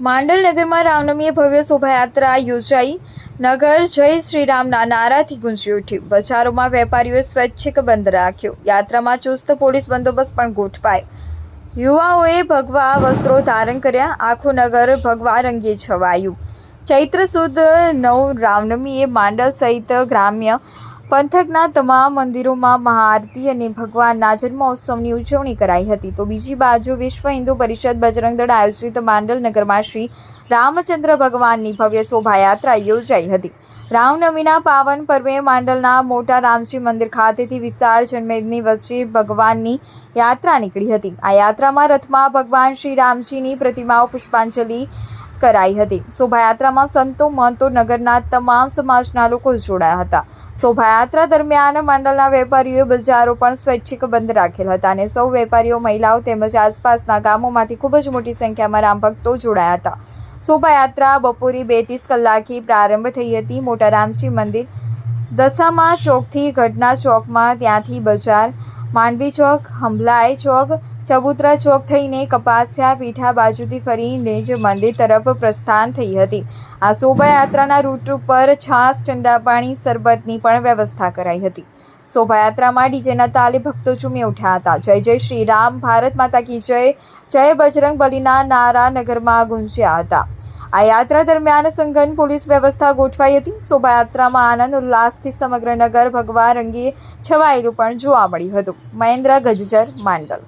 માંડલ નગરમાં રામનવમીએ ભવ્ય શોભાયાત્રા યોજાઈ. નગર જય શ્રીરામના નારાથી ગુંજી ઉઠ્યું. બજારોમાં વેપારીઓએ સ્વૈચ્છિક બંધ રાખ્યો. યાત્રામાં ચુસ્ત પોલીસ બંદોબસ્ત પણ ગોઠવાય. યુવાઓએ ભગવા વસ્ત્રો ધારણ કર્યા. આખું નગર ભગવા રંગે છવાયું. ચૈત્ર સુદ નવ રામનવમીએ માંડલ સહિત ગ્રામ્ય પંથકના તમામ મંદિરોમાં મહાઆરતી અને ભગવાનના જન્મોત્સવની ઉજવણી કરાઈ હતી. તો બીજી બાજુ વિશ્વ હિન્દુ પરિષદ બજરંગ દળ આયોજિત માંડલ નગરમાં શ્રી રામચંદ્ર ભગવાનની ભવ્ય શોભાયાત્રા યોજાઈ હતી. રામનવમીના પાવન પર્વે માંડલના મોટા રામજી મંદિર ખાતેથી વિશાળ જનમેદની વચ્ચે ભગવાનની યાત્રા નીકળી હતી. આ યાત્રામાં રથમાં ભગવાન શ્રી રામજીની પ્રતિમાઓ પુષ્પાંજલિ કરાઈ હતી. શોભાયાત્રામાં સંતો મહંતો નગરના તમામ સમાજના લોકો જોડાયા હતા. શોભાયાત્રા દરમિયાન મંડળના વેપારીઓએ બજારો પણ સ્વૈચ્છિક બંધ રાખેલ હતા અને સૌ વેપારીઓ, મહિલાઓ તેમજ આસપાસના ગામોમાંથી ખૂબ જ મોટી સંખ્યામાં રામ ભક્તો જોડાયા હતા. શોભાયાત્રા બપોરે બે ત્રીસ કલાકે પ્રારંભ થઈ હતી. મોટા રામજી મંદિર દશામા ચોકથી ઘટના ચોકમાં ત્યાંથી બજાર માંડવી ચોક, હંભલાઈ ચોક, ચબુતરા ચોક થઈને કપાસિયા પીઠા બાજુથી ફરીને જ મંદિર તરફ પ્રસ્થાન થઈ હતી. આ શોભાયાત્રાના રૂટ ઉપર છાસ, ઠંડા પાણી, શરબતની પણ વ્યવસ્થા કરાઈ હતી. શોભાયાત્રામાં ડીજેના તાલે ભક્તો ઝૂમી ઉઠ્યા હતા. જય જય શ્રી રામ, ભારત માતા કી જય. જય બજરંગ બલીના નારા નગરમાં ગુંજ્યા હતા. આ યાત્રા દરમિયાન સંઘન પોલીસ વ્યવસ્થા ગોઠવાઈ હતી. શોભાયાત્રામાં આનંદ, ઉલ્લાસથી સમગ્ર નગર ભગવા રંગે છવાયેલું પણ જોવા મળ્યું હતું. મહેન્દ્ર ગજજર, માંડલ.